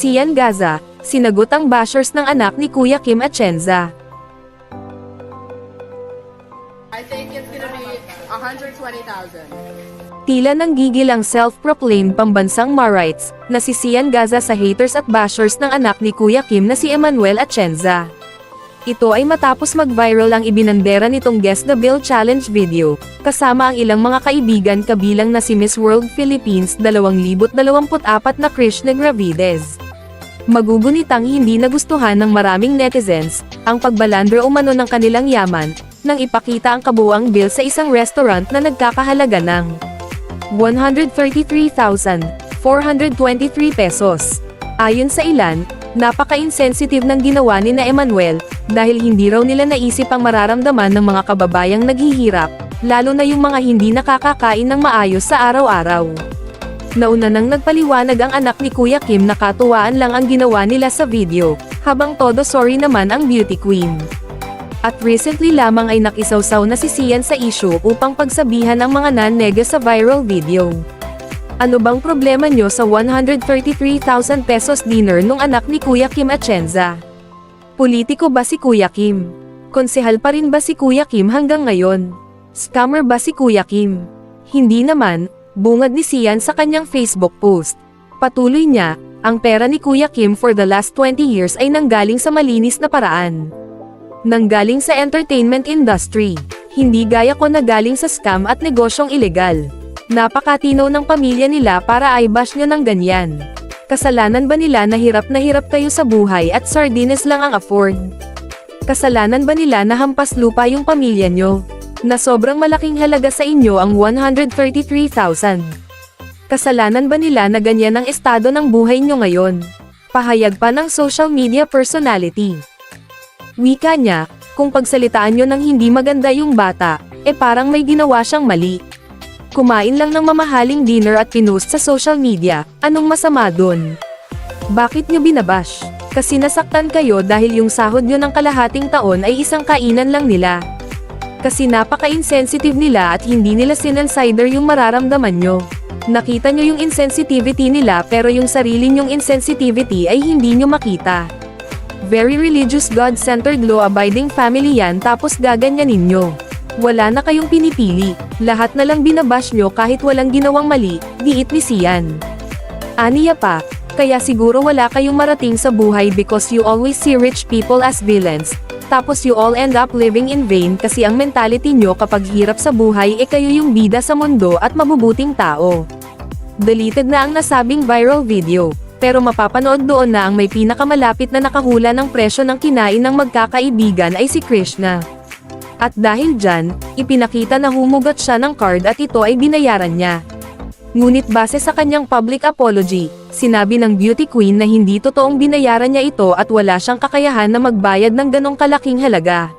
Sian Gaza, sinagot ang bashers ng anak ni Kuya Kim Atienza. I think it's gonna be 120,000. Tila nang gigil ang self-proclaimed pambansang Marites, na si Sian Gaza sa haters at bashers ng anak ni Kuya Kim na si Emmanuel Atienza. Ito ay matapos mag-viral ang ibinandera nitong Guess the Bill Challenge video, kasama ang ilang mga kaibigan kabilang na si Miss World Philippines 2024 na Krishna Gravides. Magugunitang hindi nagustuhan ng maraming netizens, ang pagbalandro umano ng kanilang yaman, nang ipakita ang kabuang bill sa isang restaurant na nagkakahalaga ng 133,423 pesos. Ayon sa ilan, napaka-insensitive ng ginawa ni na Emmanuel, dahil hindi raw nila naisip ang mararamdaman ng mga kababayang naghihirap, lalo na yung mga hindi nakakakain ng maayos sa araw-araw. Nauna nang nagpaliwanag ang anak ni Kuya Kim na katuwaan lang ang ginawa nila sa video, habang todo sorry naman ang beauty queen. At recently lamang ay nakisawsaw na si Sian sa issue upang pagsabihan ang mga nan-nega sa viral video. Ano bang problema nyo sa 133,000 pesos dinner nung anak ni Kuya Kim Atienza? Politiko ba si Kuya Kim? Konsehal pa rin ba si Kuya Kim hanggang ngayon? Scammer ba si Kuya Kim? Hindi naman, bungad ni Sian sa kanyang Facebook post. Patuloy niya, ang pera ni Kuya Kim for the last 20 years ay nanggaling sa malinis na paraan. Nanggaling sa entertainment industry, hindi gaya ko na galing sa scam at negosyong ilegal. Napakatino ng pamilya nila para i-bash nyo ng ganyan. Kasalanan ba nila na hirap na hirap kayo sa buhay at sardines lang ang afford? Kasalanan ba nila na hampas lupa yung pamilya nyo? Na sobrang malaking halaga sa inyo ang 133,000? Kasalanan ba nila na ganyan ang estado ng buhay nyo ngayon? Pahayag pa ng social media personality. Wika niya, kung pagsalitaan nyo ng hindi maganda yung bata, eh parang may ginawa siyang mali. Kumain lang ng mamahaling dinner at pinost sa social media, anong masama dun? Bakit nyo binabash? Kasi nasaktan kayo dahil yung sahod nyo ng kalahating taon ay isang kainan lang nila. Kasi napaka-insensitive nila at hindi nila sinensider yung mararamdaman nyo. Nakita nyo yung insensitivity nila pero yung sarili nyong insensitivity ay hindi nyo makita. Very religious God-centered law-abiding family yan tapos gaganyanin nyo. Wala na kayong pinipili, lahat na lang binabash nyo kahit walang ginawang mali, diit ni Sian. Aniya pa, kaya siguro wala kayong marating sa buhay because you always see rich people as villains, tapos you all end up living in vain kasi ang mentality nyo kapag hirap sa buhay e kayo yung bida sa mundo at mabubuting tao. Deleted na ang nasabing viral video, pero mapapanood doon na ang may pinakamalapit na nakahula ng presyo ng kinain ng magkakaibigan ay si Krishna. At dahil dyan, ipinakita na humugot siya ng card at ito ay binayaran niya. Ngunit base sa kanyang public apology, sinabi ng beauty queen na hindi totoong binayaran niya ito at wala siyang kakayahan na magbayad ng ganong kalaking halaga.